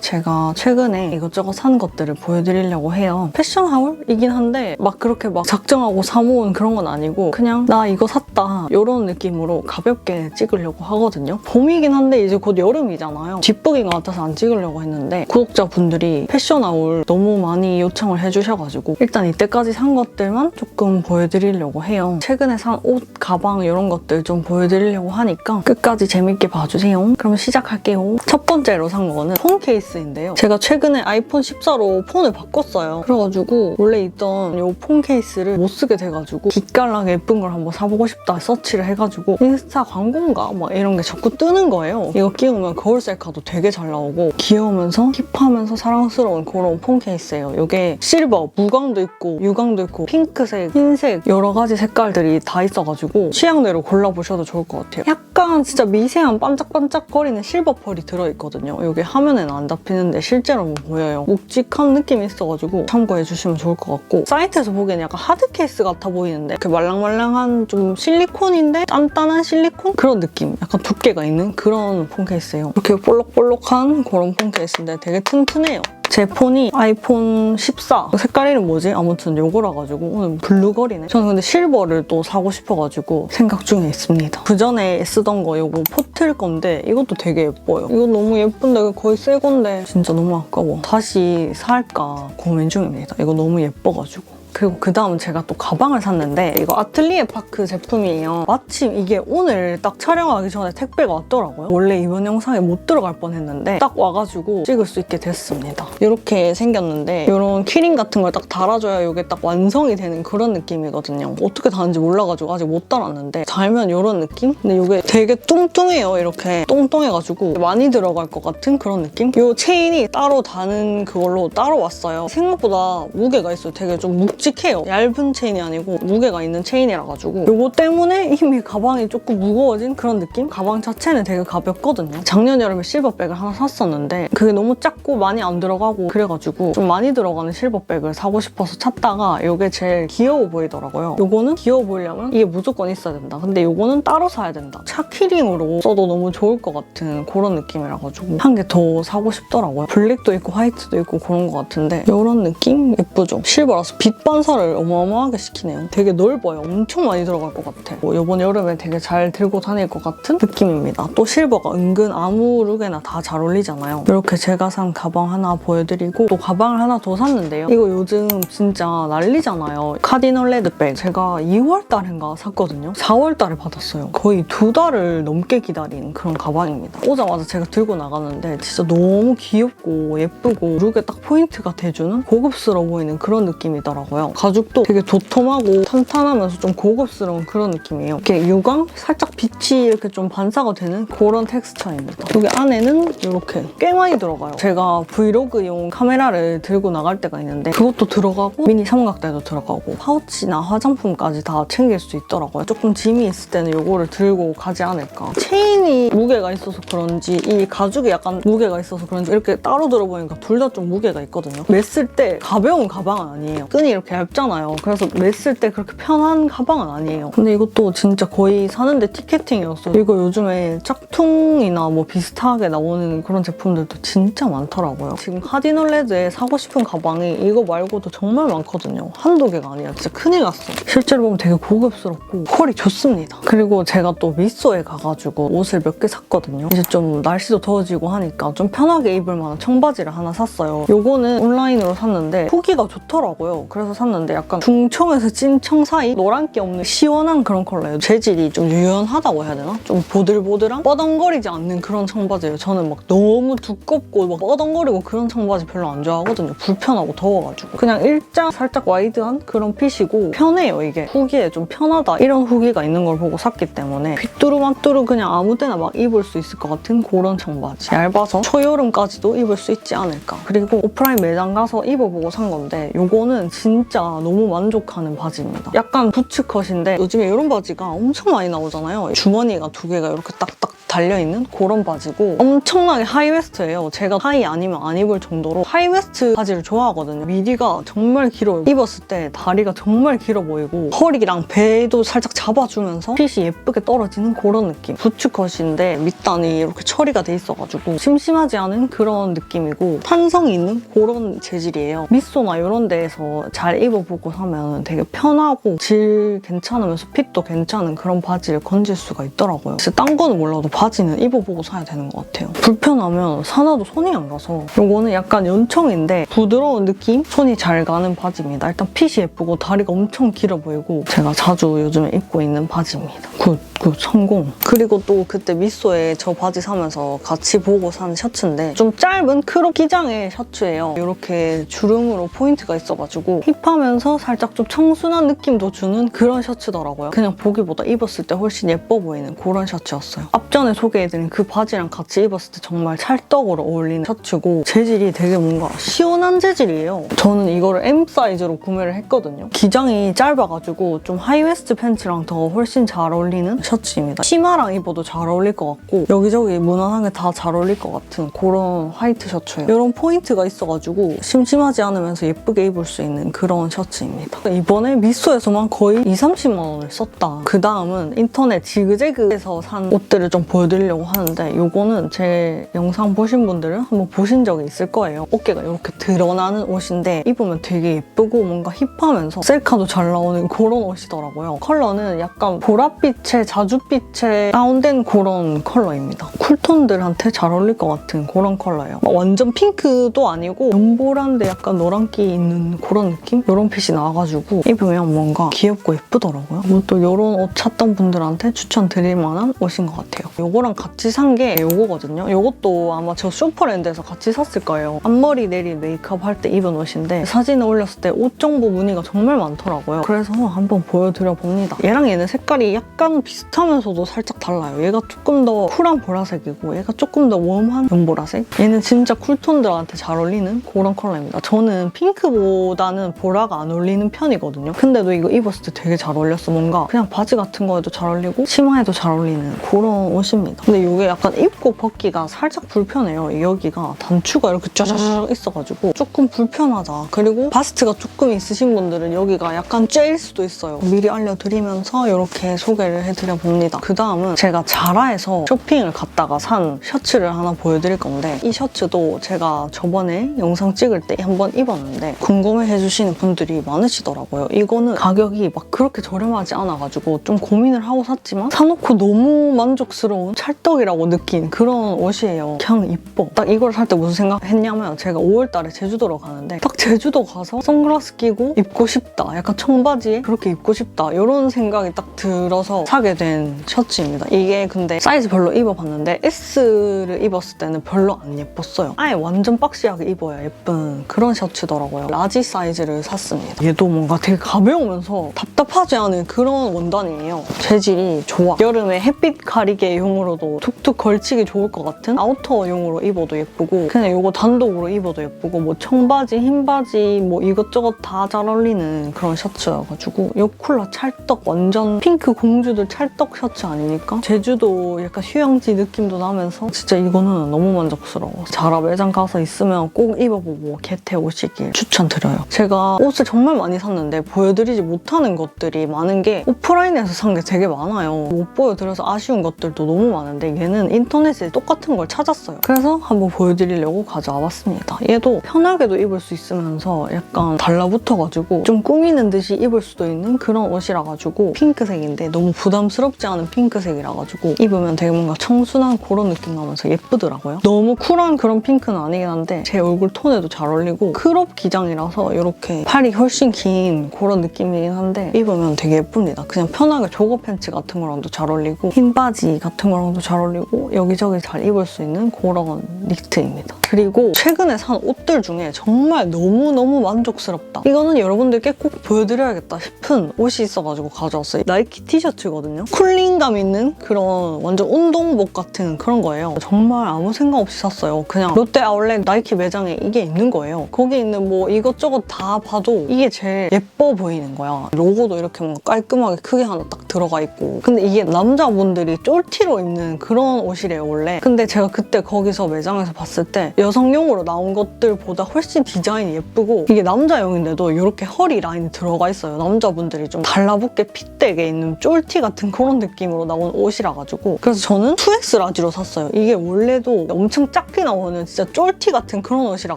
제가 최근에 이것저것 산 것들을 보여드리려고 해요. 패션 하울이긴 한데 막 그렇게 막 작정하고 사모은 그런 건 아니고 그냥 나 이거 샀 다 이런 느낌으로 가볍게 찍으려고 하거든요. 봄이긴 한데 이제 곧 여름이잖아요. 뒷북인 것 같아서 안 찍으려고 했는데 구독자분들이 패션 하울 너무 많이 요청을 해주셔가지고 일단 이때까지 산 것들만 조금 보여드리려고 해요. 최근에 산 옷, 가방 이런 것들 좀 보여드리려고 하니까 끝까지 재밌게 봐주세요. 그럼 시작할게요. 첫 번째로 산 거는 폰 케이스인데요. 제가 최근에 아이폰 14로 폰을 바꿨어요. 그래가지고 원래 있던 이 폰 케이스를 못 쓰게 돼가지고 기깔나게 예쁜 걸 한번 사보고 싶다 서치를 해가지고 인스타 광고인가 막 이런 게 자꾸 뜨는 거예요. 이거 끼우면 거울 셀카도 되게 잘 나오고 귀여우면서 힙하면서 사랑스러운 그런 폰 케이스예요. 이게 실버, 무광도 있고 유광도 있고 핑크색, 흰색 여러 가지 색깔들이 다 있어가지고 취향대로 골라보셔도 좋을 것 같아요. 약간 진짜 미세한 반짝반짝거리는 실버 펄이 들어있거든요. 이게 화면에는 안 잡히는데 실제로는 보여요. 묵직한 느낌이 있어가지고 참고해주시면 좋을 것 같고 사이트에서 보기에는 약간 하드 케이스 같아 보이는데 이렇게 말랑말랑한 좀 실리 콘인데 단단한 실리콘 그런 느낌. 약간 두께가 있는 그런 폰 케이스예요. 이렇게 볼록볼록한 그런 폰 케이스인데 되게 튼튼해요. 제 폰이 아이폰 14 색깔 이름 뭐지? 아무튼 요거라 가지고 오늘 블루걸이네 저는 근데 실버를 또 사고 싶어가지고 생각 중에 있습니다 그 전에 쓰던 거 요거 포틀 건데 이것도 되게 예뻐요 이거 너무 예쁜데 거의 새 건데 진짜 너무 아까워 다시 살까 고민 중입니다 이거 너무 예뻐가지고 그리고 그 다음 제가 또 가방을 샀는데 이거 아틀리에 파크 제품이에요. 마침 이게 오늘 딱 촬영하기 전에 택배가 왔더라고요. 원래 이번 영상에 못 들어갈 뻔했는데 딱 와가지고 찍을 수 있게 됐습니다. 이렇게 생겼는데 이런 키링 같은 걸 딱 달아줘야 이게 딱 완성이 되는 그런 느낌이거든요. 어떻게 다는지 몰라가지고 아직 못 달았는데 달면 이런 느낌? 근데 이게 되게 뚱뚱해요. 이렇게 뚱뚱해가지고 많이 들어갈 것 같은 그런 느낌? 이 체인이 따로 다는 그걸로 따로 왔어요. 생각보다 무게가 있어요. 되게 좀 묵직 해요. 얇은 체인이 아니고 무게가 있는 체인이라 가지고 이거 때문에 이미 가방이 조금 무거워진 그런 느낌? 가방 자체는 되게 가볍거든요. 작년 여름에 실버백을 하나 샀었는데 그게 너무 작고 많이 안 들어가고 그래가지고 좀 많이 들어가는 실버백을 사고 싶어서 찾다가 이게 제일 귀여워 보이더라고요. 이거는 귀여워 보이려면 이게 무조건 있어야 된다. 근데 이거는 따로 사야 된다. 차키링으로 써도 너무 좋을 것 같은 그런 느낌이라 가지고 한 개 더 사고 싶더라고요. 블랙도 있고 화이트도 있고 그런 것 같은데 이런 느낌 예쁘죠? 실버라서 빛 반사를 어마어마하게 시키네요. 되게 넓어요. 엄청 많이 들어갈 것 같아. 뭐 이번 여름에 되게 잘 들고 다닐 것 같은 느낌입니다. 또 실버가 은근 아무 룩에나 다 잘 어울리잖아요. 이렇게 제가 산 가방 하나 보여드리고 또 가방을 하나 더 샀는데요. 이거 요즘 진짜 난리잖아요. 카디널 레드백 제가 2월 달인가 샀거든요. 4월 달에 받았어요. 거의 두 달을 넘게 기다린 그런 가방입니다. 오자마자 제가 들고 나가는데 진짜 너무 귀엽고 예쁘고 룩에 딱 포인트가 돼주는 고급스러워 보이는 그런 느낌이더라고요. 가죽도 되게 도톰하고 탄탄하면서 좀 고급스러운 그런 느낌이에요. 이렇게 유광? 살짝 빛이 이렇게 좀 반사가 되는 그런 텍스처입니다. 여기 안에는 이렇게 꽤 많이 들어가요. 제가 브이로그용 카메라를 들고 나갈 때가 있는데 그것도 들어가고 미니 삼각대도 들어가고 파우치나 화장품까지 다 챙길 수 있더라고요. 조금 짐이 있을 때는 이거를 들고 가지 않을까. 체인이 무게가 있어서 그런지 이 가죽이 약간 무게가 있어서 그런지 이렇게 따로 들어보니까 둘 다 좀 무게가 있거든요. 맸을 때 가벼운 가방은 아니에요. 끈이 이렇게 얇잖아요. 그래서 맸을 때 그렇게 편한 가방은 아니에요. 근데 이것도 진짜 거의 사는데 티켓팅이었어요. 이거 요즘에 짝퉁이나 뭐 비슷하게 나오는 그런 제품들도 진짜 많더라고요. 지금 카디널레드에 사고 싶은 가방이 이거 말고도 정말 많거든요. 한두 개가 아니라 진짜 큰일 났어. 실제로 보면 되게 고급스럽고 퀄이 좋습니다. 그리고 제가 또 미소에 가가지고 옷을 몇 개 샀거든요. 이제 좀 날씨도 더워지고 하니까 좀 편하게 입을 만한 청바지를 하나 샀어요. 요거는 온라인으로 샀는데 후기가 좋더라고요. 그래서 샀는데 약간 중청에서 찐청 사이 노란기 없는 시원한 그런 컬러예요. 재질이 좀 유연하다고 해야 되나? 좀 보들보들한 뻐덩거리지 않는 그런 청바지예요. 저는 막 너무 두껍고 막 뻐덩거리고 그런 청바지 별로 안 좋아하거든요. 불편하고 더워가지고. 그냥 일자 살짝 와이드한 그런 핏이고 편해요 이게. 후기에 좀 편하다 이런 후기가 있는 걸 보고 샀기 때문에 빗두루마뚜루 그냥 아무 때나 막 입을 수 있을 것 같은 그런 청바지. 얇아서 초여름까지도 입을 수 있지 않을까. 그리고 오프라인 매장 가서 입어보고 산 건데 요거는 진짜 진짜 너무 만족하는 바지입니다. 약간 부츠컷인데 요즘에 이런 바지가 엄청 많이 나오잖아요. 주머니가 두 개가 이렇게 딱딱 달려있는 그런 바지고 엄청나게 하이웨스트예요. 제가 하이 아니면 안 입을 정도로 하이웨스트 바지를 좋아하거든요. 미디가 정말 길어요. 입었을 때 다리가 정말 길어 보이고 허리랑 배도 살짝 잡아주면서 핏이 예쁘게 떨어지는 그런 느낌. 부츠컷인데 밑단이 이렇게 처리가 돼 있어가지고 심심하지 않은 그런 느낌이고 탄성이 있는 그런 재질이에요. 미소나 이런 데에서 잘 입어보고 사면 되게 편하고 질 괜찮으면서 핏도 괜찮은 그런 바지를 건질 수가 있더라고요. 그래서 딴 거는 몰라도 바지는 입어보고 사야 되는 것 같아요. 불편하면 사놔도 손이 안 가서 이거는 약간 연청인데 부드러운 느낌? 손이 잘 가는 바지입니다. 일단 핏이 예쁘고 다리가 엄청 길어 보이고 제가 자주 요즘에 입고 있는 바지입니다. 굿, 굿, 성공. 그리고 또 그때 미소에 저 바지 사면서 같이 보고 산 셔츠인데 좀 짧은 크롭 기장의 셔츠예요. 이렇게 주름으로 포인트가 있어가지고 힙 하면서 살짝 좀 청순한 느낌도 주는 그런 셔츠더라고요. 그냥 보기보다 입었을 때 훨씬 예뻐 보이는 그런 셔츠였어요. 앞전에 소개해드린 그 바지랑 같이 입었을 때 정말 찰떡으로 어울리는 셔츠고 재질이 되게 뭔가 시원한 재질이에요. 저는 이거를 M 사이즈로 구매를 했거든요. 기장이 짧아가지고 좀 하이웨스트 팬츠랑 더 훨씬 잘 어울리는 셔츠입니다. 치마랑 입어도 잘 어울릴 것 같고 여기저기 무난하게 다 잘 어울릴 것 같은 그런 화이트 셔츠예요. 이런 포인트가 있어가지고 심심하지 않으면서 예쁘게 입을 수 있는 그런 셔츠입니다. 이번에 미소에서만 거의 2, 30만 원을 썼다. 그 다음은 인터넷 지그재그에서 산 옷들을 좀 보여드리려고 하는데 이거는 제 영상 보신 분들은 한번 보신 적이 있을 거예요. 어깨가 이렇게 드러나는 옷인데 입으면 되게 예쁘고 뭔가 힙하면서 셀카도 잘 나오는 그런 옷이더라고요. 컬러는 약간 보랏빛에 자주빛에 다운된 그런 컬러입니다. 쿨톤들한테 잘 어울릴 것 같은 그런 컬러예요. 막 완전 핑크도 아니고 연보라인데 약간 노란기 있는 그런 느낌? 이런 핏이 나와가지고 입으면 뭔가 귀엽고 예쁘더라고요. 뭐또 이런 옷 찾던 분들한테 추천드릴 만한 옷인 것 같아요. 이거랑 같이 산 게 이거거든요. 이것도 아마 저 슈퍼랜드에서 같이 샀을 거예요. 앞머리 내릴 메이크업 할 때 입은 옷인데 사진을 올렸을 때 옷 정보 문의가 정말 많더라고요. 그래서 한번 보여드려 봅니다. 얘랑 얘는 색깔이 약간 비슷하면서도 살짝 달라요. 얘가 조금 더 쿨한 보라색이고 얘가 조금 더 웜한 연보라색. 얘는 진짜 쿨톤들한테 잘 어울리는 그런 컬러입니다. 저는 핑크보다는 보라 가 안 어울리는 편이거든요. 근데도 이거 입었을 때 되게 잘 어울렸어. 뭔가 그냥 바지 같은 거에도 잘 어울리고 치마에도 잘 어울리는 그런 옷입니다. 근데 이게 약간 입고 벗기가 살짝 불편해요. 여기가 단추가 이렇게 쫙쫙 있어가지고 조금 불편하다. 그리고 바스트가 조금 있으신 분들은 여기가 약간 쬐일 수도 있어요. 미리 알려드리면서 이렇게 소개를 해드려 봅니다. 그 다음은 제가 자라에서 쇼핑을 갔다가 산 셔츠를 하나 보여드릴 건데 이 셔츠도 제가 저번에 영상 찍을 때 한번 입었는데 궁금해 해주시는 분들이 많으시더라고요. 이거는 가격이 막 그렇게 저렴하지 않아가지고 좀 고민을 하고 샀지만 사놓고 너무 만족스러운 찰떡이라고 느낀 그런 옷이에요. 그냥 이뻐. 딱 이걸 살 때 무슨 생각했냐면 제가 5월달에 제주도로 가는데 딱 제주도 가서 선글라스 끼고 입고 싶다. 약간 청바지에 그렇게 입고 싶다. 이런 생각이 딱 들어서 사게 된 셔츠입니다. 이게 근데 사이즈 별로 입어봤는데 S를 입었을 때는 별로 안 예뻤어요. 아예 완전 박시하게 입어야 예쁜 그런 셔츠더라고요. 라지 사이즈를 샀습니다. 얘도 뭔가 되게 가벼우면서 답답하지 않은 그런 원단이에요. 재질이 좋아. 여름에 햇빛 가리개용으로도 툭툭 걸치기 좋을 것 같은 아우터용으로 입어도 예쁘고 그냥 이거 단독으로 입어도 예쁘고 뭐 청바지, 흰 바지 뭐 이것저것 다 잘 어울리는 그런 셔츠여가지고 이 쿨러 찰떡 완전 핑크 공주들 찰떡 셔츠 아닙니까? 제주도 약간 휴양지 느낌도 나면서 진짜 이거는 너무 만족스러워. 자라 매장 가서 있으면 꼭 입어보고 개태 오시길 추천드려요. 제가 옷을 정말 많이 샀는데 보여드리지 못하는 것들이 많은 게 오프라인에서 산 게 되게 많아요. 못 보여드려서 아쉬운 것들도 너무 많은데 얘는 인터넷에 똑같은 걸 찾았어요. 그래서 한번 보여드리려고 가져와 봤습니다. 얘도 편하게도 입을 수 있으면서 약간 달라붙어가지고 좀 꾸미는 듯이 입을 수도 있는 그런 옷이라 가지고 핑크색인데 너무 부담스럽지 않은 핑크색이라 가지고 입으면 되게 뭔가 청순한 그런 느낌 나면서 예쁘더라고요. 너무 쿨한 그런 핑크는 아니긴 한데 제 얼굴 톤에도 잘 어울리고 크롭 기장이라서 이렇게 팔이 훨씬 긴 그런 느낌이긴 한데 입으면 되게 예쁩니다. 그냥 편하게 조거 팬츠 같은 거랑도 잘 어울리고 흰 바지 같은 거랑도 잘 어울리고 여기저기 잘 입을 수 있는 그런 니트입니다. 그리고 최근에 산 옷들 중에 정말 너무너무 만족스럽다. 이거는 여러분들께 꼭 보여드려야겠다 싶은 옷이 있어가지고 가져왔어요. 나이키 티셔츠거든요. 쿨링감 있는 그런 완전 운동복 같은 그런 거예요. 정말 아무 생각 없이 샀어요. 그냥 롯데 아울렛 나이키 매장에 이게 있는 거예요. 거기 있는 뭐 이것저것 다 봐도 이게 제일 예뻐 보이는 거야. 로고도 이렇게 뭔가 깔끔하게 크게 하나 딱 들어가 있고. 근데 이게 남자분들이 쫄티로 입는 그런 옷이래요, 원래. 근데 제가 그때 거기서 매장에서 봤을 때 여성용으로 나온 것들보다 훨씬 디자인이 예쁘고 이게 남자용인데도 이렇게 허리 라인이 들어가 있어요. 남자분들이 좀 달라붙게 핏되게 있는 쫄티 같은 그런 느낌으로 나온 옷이라 가지고 그래서 저는 2X 라지로 샀어요. 이게 원래도 엄청 작게 나오는 진짜 쫄티 같은 그런 옷이라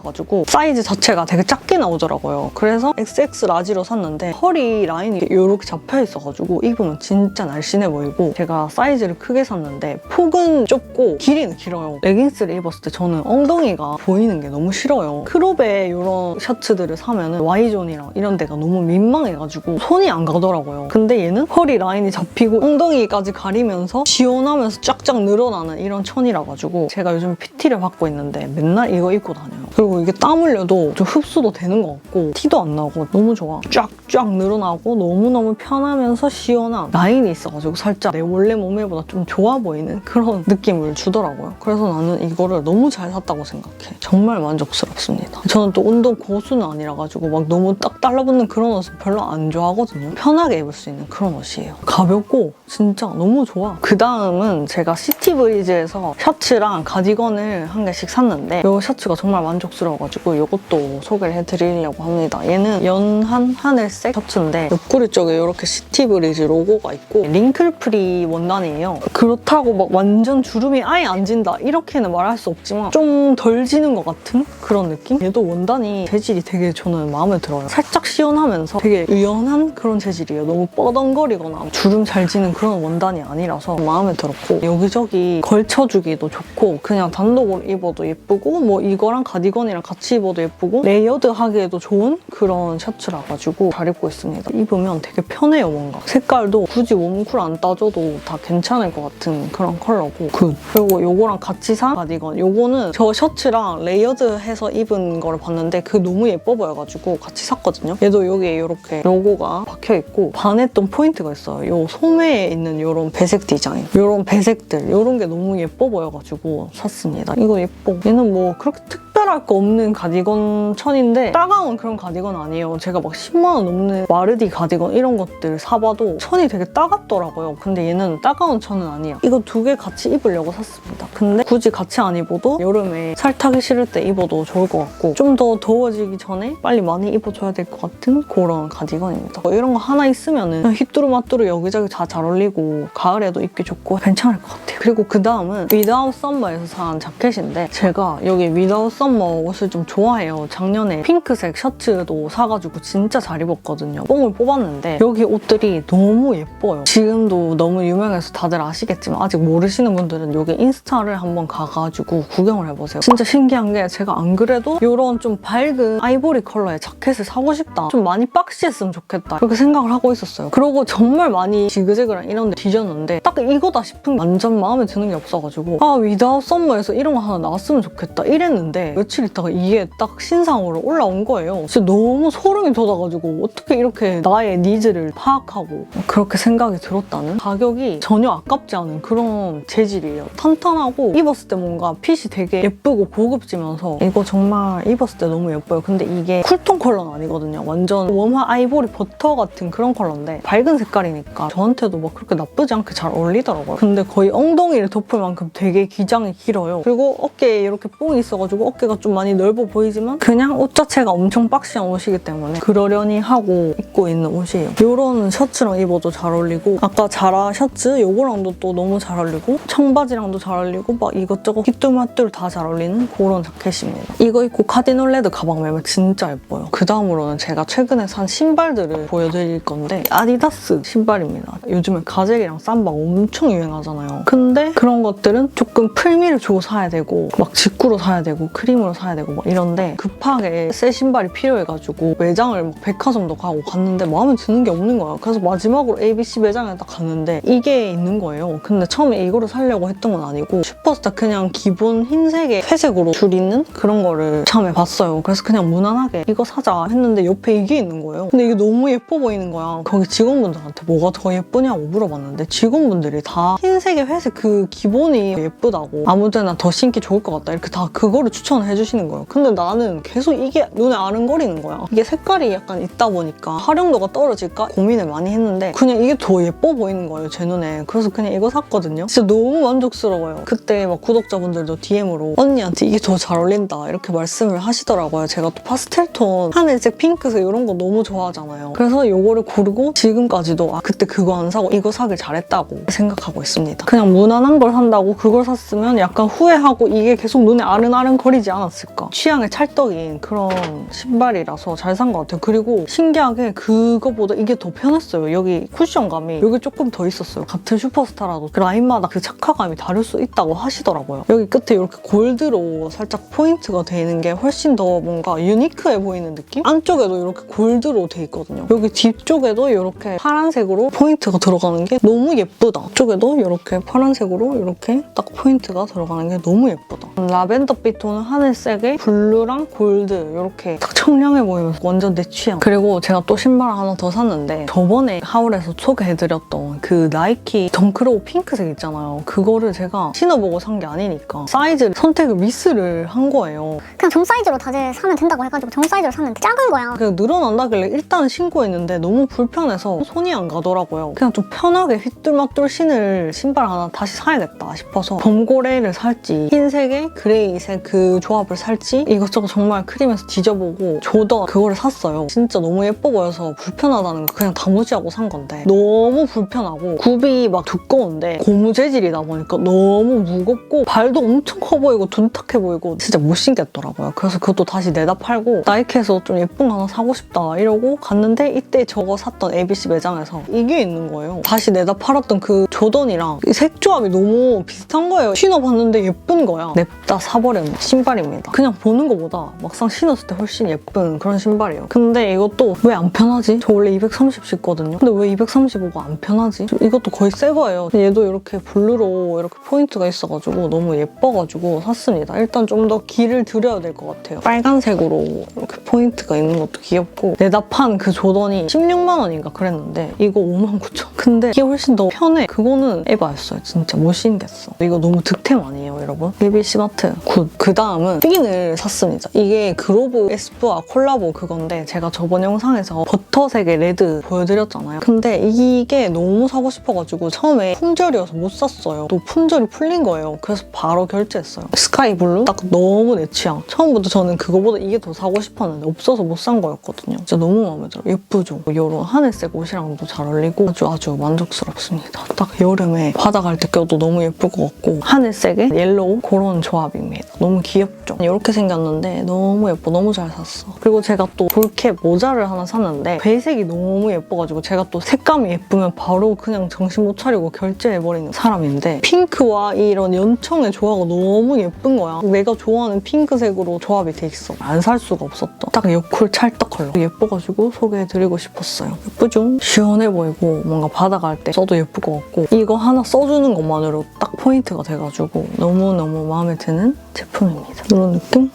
가지고 사이즈 자체가 되게 작게 나오더라고요. 그래서 XX 라지로 샀는데 허리 라인이 이렇게 잡혀 있어가지고 입으면 진짜 날씬해 보이고 제가 사이즈를 크게 샀는데 폭은 좁고 길이는 길어요. 레깅스를 입었을 때 저는 엉덩이가 보이는 게 너무 싫어요. 크롭의 이런 셔츠들을 사면은 Y존이랑 이런 데가 너무 민망해가지고 손이 안 가더라고요. 근데 얘는 허리 라인이 잡히고 엉덩이까지 가리면서 시원하면서 쫙쫙 늘어나는 이런 천이라 가지고 제가 요즘 PT를 받고 있는데 맨날 이거 입고 다녀요. 그리고 이게 땀 흘려도 좀 흡수도 되는 것 같고 티도 안 나고 너무 좋아. 쫙쫙 늘어나고 너무너무 편하면서 시원한 라인이 있어가지고 살짝 내 원래 몸매보다 좀 좋아 보이는 그런 느낌을 주더라고요. 그래서 나는 이거를 너무 잘 샀다고 생각해. 정말 만족스럽습니다. 저는 또 운동 고수는 아니라 가지고 막 너무 딱 달라붙는 그런 옷은 별로 안 좋아하거든요. 편하게 입을 수 있는 그런 옷이에요. 가볍고 진짜 너무 좋아. 그 다음은 제가 시티브리즈에서 셔츠랑 가디건을 한 개씩 샀는데 이 셔츠가 정말 만족스러워가지고 이것도 소개를 해드리려고 합니다. 얘는 연한 하늘색 셔츠인데 옆구리 쪽에 이렇게 시티브리즈 로고가 있고 링클 프리 원단이에요. 그렇다고 막 완전 주름이 아예 안 진다 이렇게는 말할 수 없지만 좀 덜 지는 것 같은 그런 느낌? 얘도 원단이 재질이 되게 저는 마음에 들어요. 살짝 시원하면서 되게 유연한 그런 재질이에요. 너무 뻐덩거리거나 주름 잘 지는 그런 원단이 아니라서 마음에 들었고 여기저기 걸쳐주기도 좋고 그냥 단독으로 입어도 예쁘고 뭐 이거랑 가디건이랑 같이 입어도 예쁘고 레이어드 하기에도 좋은 그런 셔츠라 가지고 잘 입고 있습니다. 입으면 되게 편해요 뭔가. 색깔도 굳이 웜쿨 안 따져도 다 괜찮을 것 같은 그런 컬러고 굿. 그리고 요거랑 같이 산 가디건 요거는 저 셔츠랑 레이어드 해서 입은 거를 봤는데 그 너무 예뻐 보여가지고 같이 샀거든요. 얘도 여기에 이렇게 로고가 박혀 있고 반했던 포인트가 있어요. 요 소매에 있는 요런 배색 디자인, 요런 배색들 요런 게 너무 예뻐 보여가지고 샀습니다. 이거 예뻐. 얘는 뭐 그렇게 특별할 거 없는 가디건 천인데 따가운 그런 가디건 아니에요. 제가 막 10만 원 넘는 마르디 가디건 이런 것들 사봐도 천이 되게 따갑더라고요. 근데 얘는 따가운 천은 아니야. 이거 두 개 같이 입으려고 샀습니다. 근데 굳이 같이 안 입어도 여름에 살 타기 싫을 때 입어도 좋을 것 같고 좀 더 더워지기 전에 빨리 많이 입어줘야 될 것 같은 그런 가디건입니다. 뭐 이런 거 하나 있으면은 그냥 휘뚜루마뚜루 여기저기 다 잘 어울리고 가을에도 입기 좋고 괜찮을 것 같아요. 그리고 그 다음은 위다웃 썸머에서 산 자켓인데 제가 여기 위다웃 썸머 옷을 좀 좋아해요. 작년에 핑크색 셔츠도 사가지고 진짜 잘 입었거든요. 뽕을 뽑았는데 여기 옷들이 너무 예뻐요. 지금도 너무 유명해서 다들 아시겠지만 아직 모르시는 분들은 여기 인스타를 한번 가가지고 구경을 해보세요. 진짜 신기한 게 제가 안 그래도 이런 좀 밝은 아이보리 컬러의 자켓을 사고 싶다. 좀 많이 박시했으면 좋겠다. 그렇게 생각을 하고 있었어요. 그러고 정말 많이 지그재그랑 이런 데 뒤졌는데 딱 이거다 싶은 게 완전 마음에 드는 게 없어가지고 아 위다웃 썸머에서 이런 거 하나 나왔으면 좋겠다 이랬는데 며칠 있다가 이게 딱 신상으로 올라온 거예요. 진짜 너무 소름이 돋아가지고 어떻게 이렇게 나의 니즈를 파악하고 그렇게 생각이 들었다는 가격이 전혀 아깝지 않은 그런 재질이에요. 탄탄하고 입었을 때 뭔가 핏이 되게 예쁘고 고급지면서 이거 정말 입었을 때 너무 예뻐요. 근데 이게 쿨톤 컬러는 아니거든요. 완전 웜한 아이보리 버터 같은 그런 컬러인데 밝은 색깔이니까 저한테도 막 그렇게 나쁘지 않게 잘 어울리더라고요. 근데 거의 엉덩이를 덮을 만큼 되게 기장이 길어요. 그리고 어깨에 이렇게 뽕이 있어가지고 어깨가 좀 많이 넓어 보이지만 그냥 옷 자체가 엄청 박시한 옷이기 때문에 그러려니 하고 입고 있는 옷이에요. 이런 셔츠랑 입어도 잘 어울리고 아까 자라 셔츠 요거랑도 또 너무 잘 어울리고 청바지랑도 잘 어울리고 막 이것저것 휘뚜마뚜 다잘 어울리는 그런 자켓입니다. 이거 입고 카디널 레드 가방 매면 진짜 예뻐요. 그 다음으로는 제가 최근에 산 신발들을 보여드릴 건데 아디다스 신발입니다. 요즘에 가젤이랑 쌈박 엄청 유행하잖아요. 근데 그런 것들은 조금 풀미를 주고 사야 되고 막 직구로 사야 되고 크림 프림으로 사야 되고 막 이런데 급하게 새 신발이 필요해가지고 매장을 막 백화점도 가고 갔는데 마음에 드는 게 없는 거야. 그래서 마지막으로 ABC 매장에 딱 갔는데 이게 있는 거예요. 근데 처음에 이거를 사려고 했던 건 아니고 슈퍼스타 그냥 기본 흰색에 회색으로 줄 있는 그런 거를 처음에 봤어요. 그래서 그냥 무난하게 이거 사자 했는데 옆에 이게 있는 거예요. 근데 이게 너무 예뻐 보이는 거야. 거기 직원분들한테 뭐가 더 예쁘냐고 물어봤는데 직원분들이 다 흰색에 회색 그 기본이 예쁘다고 아무 데나 더 신기 좋을 것 같다 이렇게 다 그거를 추천을 해주시는 거예요. 근데 나는 계속 이게 눈에 아른거리는 거야. 이게 색깔이 약간 있다 보니까 활용도가 떨어질까 고민을 많이 했는데 그냥 이게 더 예뻐 보이는 거예요 제 눈에. 그래서 그냥 이거 샀거든요. 진짜 너무 만족스러워요. 그때 막 구독자분들도 DM으로 언니한테 이게 더 잘 어울린다 이렇게 말씀을 하시더라고요. 제가 또 파스텔톤 하늘색, 핑크색 이런 거 너무 좋아하잖아요. 그래서 이거를 고르고 지금까지도 아 그때 그거 안 사고 이거 사길 잘했다고 생각하고 있습니다. 그냥 무난한 걸 산다고 그걸 샀으면 약간 후회하고 이게 계속 눈에 아른아른 거리지 않았을까. 취향에 찰떡인 그런 신발이라 서 잘 산 것 같아요. 그리고 신기하게 그거보다 이게 더 편했어요. 여기 쿠션감이 여기 조금 더 있었어요. 같은 슈퍼스타라도 그 라인마다 그 착화감이 다를 수 있다고 하시더라고요. 여기 끝에 이렇게 골드로 살짝 포인트가 되는 게 훨씬 더 뭔가 유니크해 보이는 느낌? 안쪽에도 이렇게 골드로 돼 있거든요. 여기 뒤쪽에도 이렇게 파란색으로 포인트가 들어가는 게 너무 예쁘다. 이쪽에도 이렇게 파란색으로 이렇게 딱 포인트가 들어가는 게 너무 예쁘다. 라벤더빛 톤은 하늘색에 블루랑 골드 이렇게 딱 청량해 보이면서 완전 내 취향. 그리고 제가 또 신발 하나 더 샀는데 저번에 하울에서 소개해드렸던 그 나이키 덩크로우 핑크색 있잖아요. 그거를 제가 신어보고 산 게 아니니까 사이즈 선택을 미스를 한 거예요. 그냥 정 사이즈로 다들 사면 된다고 해가지고 정 사이즈로 샀는데 작은 거야. 그냥 늘어난다길래 일단 신고 있는데 너무 불편해서 손이 안 가더라고요. 그냥 좀 편하게 휘뚤마뚤 신을 신발 하나 다시 사야겠다 싶어서 범고래를 살지 흰색에 그레이색 그 조합을 살지 이것저것 정말 크림에서 뒤져보고 조던 그거를 샀어요. 진짜 너무 예뻐 보여서 불편하다는 거 그냥 다 무시하고 산 건데 너무 불편하고 굽이 막 두꺼운데 고무 재질이다 보니까 너무 무겁고 발도 엄청 커 보이고 둔탁해 보이고 진짜 못 신겠더라고요. 그래서 그것도 다시 내다 팔고 나이키에서 좀 예쁜 거 하나 사고 싶다 이러고 갔는데 이때 저거 샀던 ABC 매장에서 이게 있는 거예요. 다시 내다 팔았던 그 조던이랑 이 색조합이 너무 비슷한 거예요. 신어봤는데 예쁜 거야. 냅다 사버린 신발입니다. 그냥 보는 것보다 막상 신었을 때 훨씬 예쁜 그런 신발이에요. 근데 이것도 왜 안 편하지? 저 원래 230 신거든요. 근데 왜 235가 안 편하지? 이것도 거의 새 거예요. 얘도 이렇게 블루로 이렇게 포인트가 있어가지고 너무 예뻐가지고 샀습니다. 일단 좀 더 길을 들여야 될 것 같아요. 빨간색으로 이렇게 포인트가 있는 것도 귀엽고 판그 조던이 16만 원인가 그랬는데 이거 5만 9천. 근데 이게 훨씬 더 편해. 그거는 에바였어요. 진짜 못 신겠어. 이거 너무 득템 아니에요, 여러분? BBC 마트 굿. 그 다음은 핀을 샀습니다. 이게 그로브 에스쁘와 콜라 보 그건데 제가 저번 영상에서 버터색의 레드 보여드렸잖아요. 근데 이게 너무 사고 싶어가지고 처음에 품절이어서 못 샀어요. 또 품절이 풀린 거예요. 그래서 바로 결제했어요. 스카이 블루 딱 너무 내 취향. 처음부터 저는 그거보다 이게 더 사고 싶었는데 없어서 못 산 거였거든요. 진짜 너무 마음에 들어요. 예쁘죠? 이런 하늘색 옷이랑도 잘 어울리고 아주 아주 만족스럽습니다. 딱 여름에 바다 갈 때 껴도 너무 예쁠 것 같고 하늘색에 옐로우 그런 조합입니다. 너무 귀엽죠? 이렇게 생겼는데 너무 예뻐. 너무 잘 샀어. 그리고 제가 또 볼캡 모자를 하나 샀는데 배색이 너무 예뻐가지고 제가 또 색감이 예쁘면 바로 그냥 정신 못 차리고 결제해버리는 사람인데 핑크와 이런 연청의 조화가 너무 예쁜 거야. 내가 좋아하는 핑크색으로 조합이 돼 있어. 안 살 수가 없었던 딱 요쿨 찰떡 컬러. 예뻐가지고 소개해드리고 싶었어요. 예쁘죠? 시원해 보이고 뭔가 바다 갈때 써도 예쁠 것 같고 이거 하나 써주는 것만으로 딱 포인트가 돼가지고 너무너무 마음에 드는 제품입니다. 이런 느낌?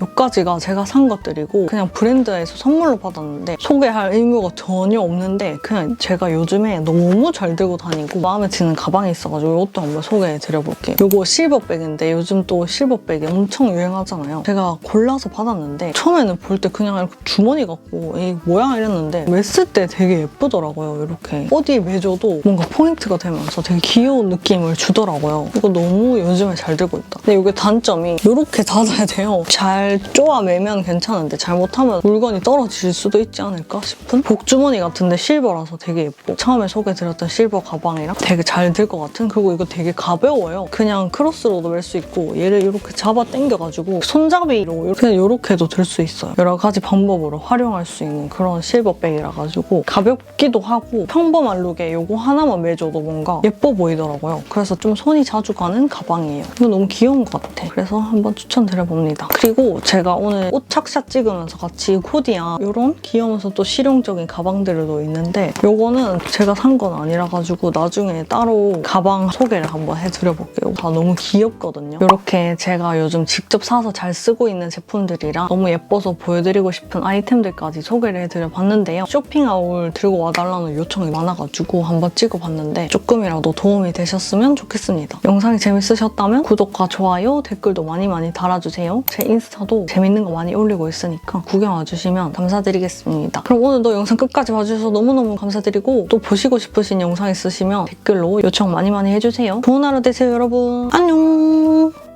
여기까지가 제가 산 것들이고 그냥 브랜드에서 선물로 받았는데 소개할 의무가 전혀 없는데 그냥 제가 요즘에 너무 잘 들고 다니고 마음에 드는 가방이 있어가지고 이것도 한번 소개해 드려볼게요. 이거 실버백인데 요즘 또 실버백이 엄청 유행하잖아요. 제가 골라서 받았는데 처음에는 볼 때 그냥 이렇게 주머니 같고 이 모양 이랬는데 맸을 때 되게 예쁘더라고요. 이렇게 어디에 매줘도 뭔가 포인트가 되면서 되게 귀여운 느낌을 주더라고요. 이거 너무 요즘에 잘 들고 있다. 근데 이게 단점이 이렇게 닫아야 돼요. 잘잘 쪼아매면 괜찮은데 잘못하면 물건이 떨어질 수도 있지 않을까 싶은 복주머니 같은데 실버라서 되게 예뻐. 처음에 소개드렸던 실버 가방이랑 되게 잘 들 것 같은 그리고 이거 되게 가벼워요. 그냥 크로스로도 멜 수 있고 얘를 이렇게 잡아 당겨가지고 손잡이로 그냥 이렇게도 들 수 있어요. 여러 가지 방법으로 활용할 수 있는 그런 실버백이라 가지고 가볍기도 하고 평범한 룩에 이거 하나만 매줘도 뭔가 예뻐 보이더라고요. 그래서 좀 손이 자주 가는 가방이에요. 이거 너무 귀여운 것 같아. 그래서 한번 추천드려봅니다. 그리고 제가 오늘 옷 착샷 찍으면서 같이 코디한 이런 귀여우면서 또 실용적인 가방들도 있는데 이거는 제가 산 건 아니라 가지고 나중에 따로 가방 소개를 한번 해드려볼게요. 다 너무 귀엽거든요. 이렇게 제가 요즘 직접 사서 잘 쓰고 있는 제품들이랑 너무 예뻐서 보여드리고 싶은 아이템들까지 소개를 해드려봤는데요. 쇼핑아울 들고 와달라는 요청이 많아가지고 한번 찍어봤는데 조금이라도 도움이 되셨으면 좋겠습니다. 영상이 재밌으셨다면 구독과 좋아요, 댓글도 많이 많이 달아주세요. 제 인스타 도 재밌는 거 많이 올리고 있으니까 구경 와주시면 감사드리겠습니다. 그럼 오늘도 영상 끝까지 봐주셔서 너무너무 감사드리고 또 보시고 싶으신 영상 있으시면 댓글로 요청 많이 많이 해주세요. 좋은 하루 되세요, 여러분. 안녕!